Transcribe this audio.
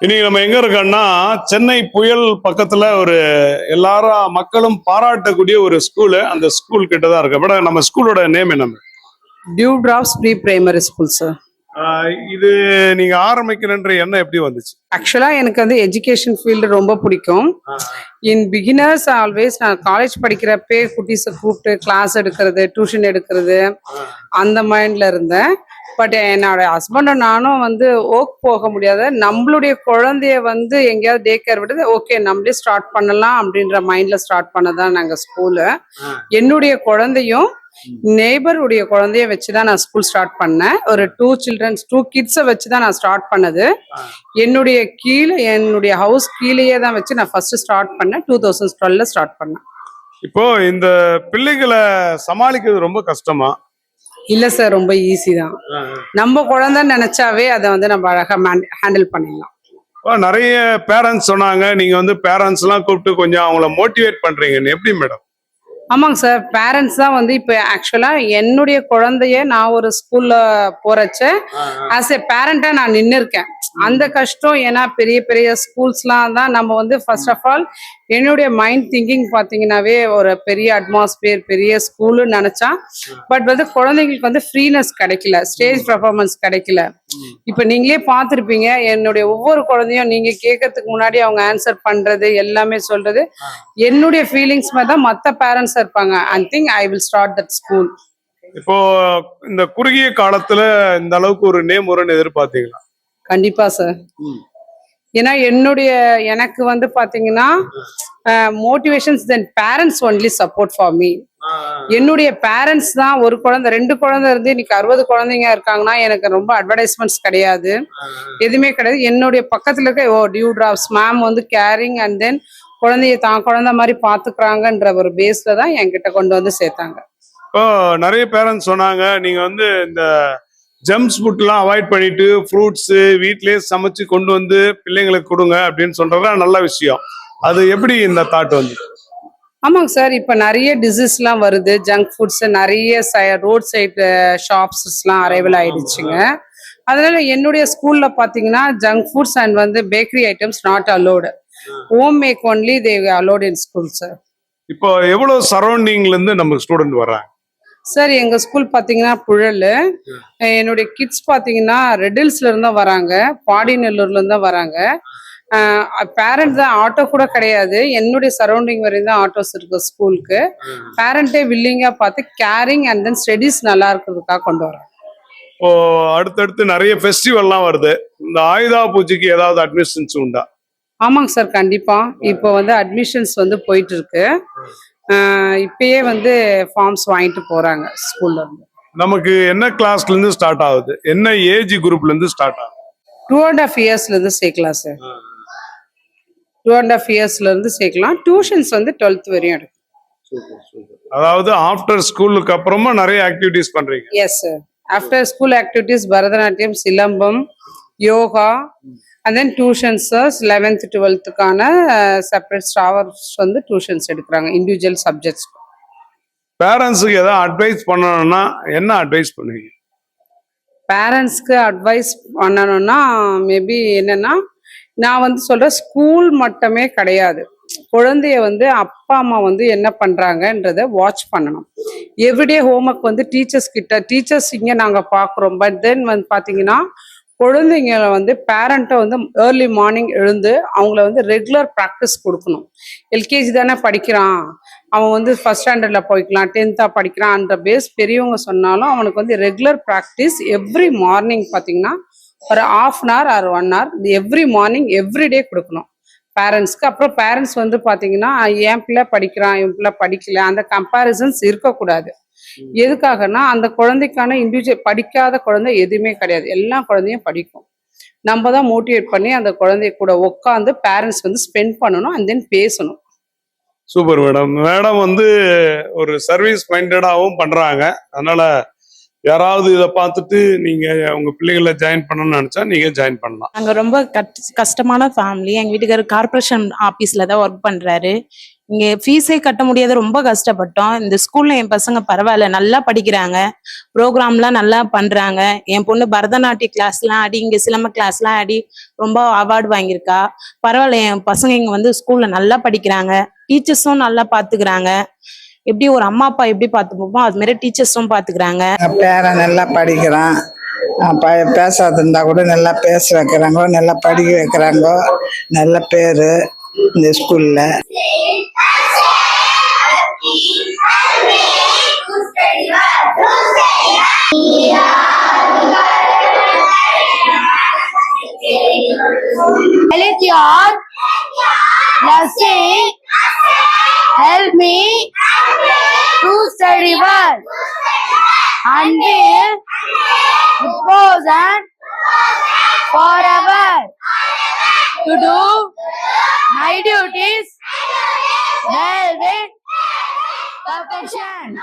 இன்னைக்கு நம்ம எங்க இருக்கோம்னா சென்னை புயல் பக்கத்துல ஒரு எல்லாரும் மக்களும் பாராட்டக்கூடிய ஒரு ஸ்கூலு அந்த ஸ்கூல் கிட்ட தான் இருக்கு. மேடம் நம்ம ஸ்கூலோட நேம் என்ன dew drops pre primary school sir இது நீங்க ஆரம்பிக்கிறன்ற எண்ணம் எப்படி வந்துச்சு? ஆக்சுவலாக எனக்கு வந்து எஜுகேஷன் ஃபீல்டு ரொம்ப பிடிக்கும். இன் பிகினர்ஸ் ஆல்வேஸ் நான் காலேஜ் படிக்கிறப்பே குட்டீஸை கூப்பிட்டு கிளாஸ் எடுக்கிறது டியூஷன் எடுக்கிறது அந்த மைண்டில் இருந்தேன். பட் என்னோட ஹஸ்பண்டும் நானும் வந்து ஒர்க் போக முடியாத நம்மளுடைய குழந்தைய வந்து எங்கேயாவது டே கேர் விடுது ஓகே நம்மளே ஸ்டார்ட் பண்ணலாம் அப்படின்ற மைண்டில் ஸ்டார்ட் பண்ணதான் நாங்கள் ஸ்கூலு என்னுடைய குழந்தையும் நெய்பருடைய குழந்தைய வச்சு தான் நான் ஸ்கூல் ஸ்டார்ட் பண்ணேன். ஒரு டூ சில்ட்ரன்ஸ் டூ கிட்ஸை வச்சு தான் நான் ஸ்டார்ட் பண்ணது. என்னுடைய கீழே என்னுடைய ஹவுஸ் கீழேயே தான் வச்சு நான் ஃபர்ஸ்ட் ஸ்டார்ட் பண்ணேன். டூ தௌசண்ட் டுவெல்ல ஸ்டார்ட் பண்ணேன். இப்போ இந்த பிள்ளைகளை சமாளிக்கிறது ரொம்ப கஷ்டமா? இல்லை சார் ரொம்ப ஈஸி தான். நம்ம குழந்தைன்னு நினைச்சாவே அதை வந்து நம்ம அழகாக ஹேண்டில் பண்ணிடலாம். நிறைய பேரண்ட்ஸ் சொன்னாங்க. நீங்க வந்து பேரண்ட்ஸ் எல்லாம் கூப்பிட்டு கொஞ்சம் அவங்கள மோட்டிவேட் பண்றீங்கன்னு. எப்படி மேடம் ஆமாங்க சார் பேரண்ட்ஸ் தான் வந்து இப்போ ஆக்சுவலாக என்னுடைய குழந்தைய நான் ஒரு ஸ்கூல்ல போறச்ச ஆஸ் எ பேரண்டா நான் நின்று இருக்கேன் அந்த கஷ்டம் ஏன்னா பெரிய பெரிய ஸ்கூல்ஸ்லாம் தான் நம்ம வந்து ஃபர்ஸ்ட் ஆஃப் ஆல் என்னுடைய மைண்ட் திங்கிங் பார்த்தீங்கன்னாவே ஒரு பெரிய அட்மாஸ்பியர் பெரிய ஸ்கூலுன்னு நினச்சா பட் வந்து குழந்தைங்களுக்கு வந்து ஃப்ரீனஸ் கிடைக்கல ஸ்டேஜ் பர்ஃபார்மன்ஸ் கிடைக்கல. இப்போ நீங்களே பார்த்துருப்பீங்க என்னுடைய ஒவ்வொரு குழந்தையும் நீங்கள் கேட்கறதுக்கு முன்னாடி அவங்க ஆன்சர் பண்ணுறது எல்லாமே சொல்றது என்னுடைய ஃபீலிங்ஸ் மாதிரி தான் மற்ற பேரண்ட்ஸ் இருப்பாங்க. I think I will start that school இப்போ இந்த குறுகிய காலத்துல இந்த அளவுக்கு ஒரு நேம் வரும்னு எதிர்பார்த்தீங்களா? கண்டிப்பா சார் ஏன்னா என்னுடைய எனக்கு வந்து பாத்தீங்கன்னா motivations then parents only support for me என்னுடைய பேரண்ட்ஸ் தான் ஒரு குழந்தை ரெண்டு குழந்தை இருந்து இன்னைக்கு அறுபது குழந்தைங்க இருக்காங்கன்னா எனக்கு ரொம்ப அட்வர்டைஸ்மெண்ட்ஸ் கிடையாது. எதுவுமே கிடையாது. என்னுடைய பக்கத்துல இருக்க ஓ டியூ டிராப்ஸ் மேம் வந்து கேரிங் அண்ட் தென் குழந்தைய தான் குழந்தை மாதிரி பாத்துக்கிறாங்கன்ற ஒரு பேஸ்ல தான் என்கிட்ட கொண்டு வந்து சேர்த்தாங்க. இப்போ நிறைய பேரண்ட்ஸ் சொன்னாங்க நீங்க வந்து இந்த ஜம்ப்ஸ் ஃபுட்லாம் அவாய்ட் பண்ணிட்டு ஃப்ரூட்ஸ் வீட்லயே சமைச்சு கொண்டு வந்து பிள்ளைங்களுக்கு கொடுங்க அப்படின்னு சொல்றது நல்ல விஷயம். அது எப்படி இந்த தாட் வந்து? ஆமாங்க சார் இப்போ நிறைய டிசீஸ்லாம் வருது. ஜங்க் ஃபுட்ஸ் நிறைய ரோட் சைடு ஷாப்ஸ்லாம் அரைவல் ஆயிடுச்சுங்க. அதனால என்னுடைய ஸ்கூல்ல பாத்தீங்கன்னா ஜங்க் ஃபுட்ஸ் அண்ட் வந்து bakery items not allowed home make only they allowed in school sir இப்போ எவ்வளவு சரௌண்டிங்ல இருந்து நம்ம ஸ்டூடெண்ட் வர்றாங்க? சார் எங்க ஸ்கூல் பாத்தீங்கன்னா புழல். என்னுடைய கிட்ஸ் பாத்தீங்கன்னா ரெட்டில்ஸ்ல இருந்தா வராங்க. பாடிநல்லூர்ல இருந்தா வராங்க. பேரண்ட் தான் ஆட்டோ கூட கிடையாது. என்னுடைய சரௌண்டிங் வரையும் தான் ஆட்டோஸ் இருக்கு ஸ்கூலுக்கு பேரண்டே வில்லிங்கா பார்த்து கேரிங் அண்ட் தென் ஸ்டடீஸ் நல்லா இருக்கிறதுக்காக கொண்டு வரோம் இப்போ அடுத்தடுத்து நிறைய ஃபெஸ்டிவல்லாம் வருது. இந்த ஆயுதா பூஜைக்கு ஏதாவது அட்மிஷன்ஸ் உண்டா? ஆமாங்க சார் கண்டிப்பா. இப்போ வந்து அட்மிஷன்ஸ் வந்து போயிட்டு இருக்கு இப்பயே வந்து ஃபார்ம்ஸ் வாங்கிட்டு போறாங்க ஸ்கூல்ல இருந்து. நமக்கு என்ன கிளாஸ்ல இருந்து ஸ்டார்ட் ஆகுது? என்ன ஏஜ் குரூப்ல இருந்து ஸ்டார்ட் ஆகுது? டூ அண்ட் ஆஃப் இயர்ஸ்ல இருந்து சேர்க்கலாம் சார். டூ அண்ட் ஆஃப் இயர்ஸ்ல இருந்து சேர்க்கலாம். டியூஷன்ஸ் வந்து டுவெல்த் வரையும் எடுக்கும். அதாவது ஆஃப்டர் ஸ்கூலுக்கு அப்புறமா நிறைய ஆக்டிவிட்டிஸ் பண்றீங்க. Yes sir after school activities Bharatanatyam silambam yoga and then tuitions eleventh டுவெல்த்துக்கான separate ஸ்டாவர்ஸ் வந்து டியூஷன்ஸ் எடுக்கிறாங்க இண்டிவிஜுவல் சப்ஜெக்ட்ஸ் பேரண்ட்ஸுக்கு ஏதாவது அட்வைஸ் பண்ணணும்னா என்ன அட்வைஸ் பண்ணுவீங்க? பேரண்ட்ஸ்க்கு அட்வைஸ் பண்ணணும்னா மேபி என்னன்னா நான் வந்து சொல்றேன் ஸ்கூல் மட்டுமே கிடையாது. குழந்தைய வந்து அப்பா அம்மா வந்து என்ன பண்றாங்கன்றத வாட்ச் பண்ணணும். எவ்ரிடே ஹோம்ஒர்க் வந்து டீச்சர்ஸ் கிட்ட டீச்சர்ஸ் இங்க நாங்க பாக்குறோம் பட் தென் வந்து பாத்தீங்கன்னா குழந்தைங்களை வந்து பேரண்ட்டை வந்து ஏர்லி மார்னிங் எழுந்து அவங்கள வந்து ரெகுலர் ப்ராக்டிஸ் கொடுக்கணும். எல்கேஜி தானே படிக்கிறான். அவன் வந்து ஃபர்ஸ்ட் ஸ்டாண்டர்டில் போய்க்கலாம். டென்த்தாக படிக்கிறான்ற பேஸ் பெரியவங்க சொன்னாலும் அவனுக்கு வந்து ரெகுலர் ப்ராக்டிஸ் எவ்ரி மார்னிங் பார்த்தீங்கன்னா ஒரு half an hour or one hour every morning every day கொடுக்கணும். பேரண்ட்ஸ்க்கு அப்புறம் பேரண்ட்ஸ் வந்து பார்த்தீங்கன்னா என் பிள்ளை படிக்கிறான் என் பிள்ளை படிக்கல. அந்த கம்பேரிசன்ஸ் இருக்கக்கூடாது. எதுக்காகனா அந்த குழந்தைக்கான இண்டிவிஜுவல் படிக்காத குழந்தை எதுவுமே கிடையாது. எல்லா குழந்தையும் படிக்கும். நம்ம தான் மோட்டிவேட் பண்ணி அந்த குழந்தைய கூட உட்காந்து பேரண்ட்ஸ் வந்து ஸ்பெண்ட் பண்ணணும் அண்ட் தென் பேசணும். சூப்பர் மேடம் மேடம் வந்து ஒரு சர்வீஸ் மைண்டடாகவும் பண்றாங்க. அதனால யாராவது இதை பார்த்துட்டு நீங்க உங்க பிள்ளைகளை ஜாயின் பண்ணணும்னு நினைச்சா நீங்க ஜாயின் பண்ணலாம். நாங்க ரொம்ப கஷ்டமான ஃபேமிலி எங்க வீட்டுக்காரர் கார்பரேஷன் ஆபீஸ்ல தான் ஒர்க் பண்றாரு. இங்க ஃபீஸே கட்ட முடியாத. ரொம்ப கஷ்டப்பட்டோம். இந்த ஸ்கூல்ல என் பசங்க பரவாயில்ல. நல்லா படிக்கிறாங்க. ப்ரோக்ராம்லாம் நல்லா பண்றாங்க. என் பொண்ணு பரதநாட்டிய கிளாஸ்லாம் ஆடி இங்க சிலம்ப கிளாஸ்லாம் ஆடி ரொம்ப அவார்டு வாங்கியிருக்கா. பரவாயில்ல. என் பசங்க இங்க வந்து ஸ்கூல்ல நல்லா படிக்கிறாங்க. டீச்சர்ஸும் நல்லா பாத்துக்கிறாங்க. எப்படி ஒரு அம்மா அப்பா எப்படி பார்த்துப்போமோ அது மாதிரி டீச்சர்ஸும் பாத்துக்கிறாங்க. என் பேரன் நல்லா படிக்கிறான். பேசாது இருந்தா கூட நல்லா பேச வைக்கிறாங்க நல்லா படிக்க வைக்கிறாங்க. நல்ல பேரு. இந்த ஸ்கூல்ல Let your blessing help me to study well until present forever to do protection.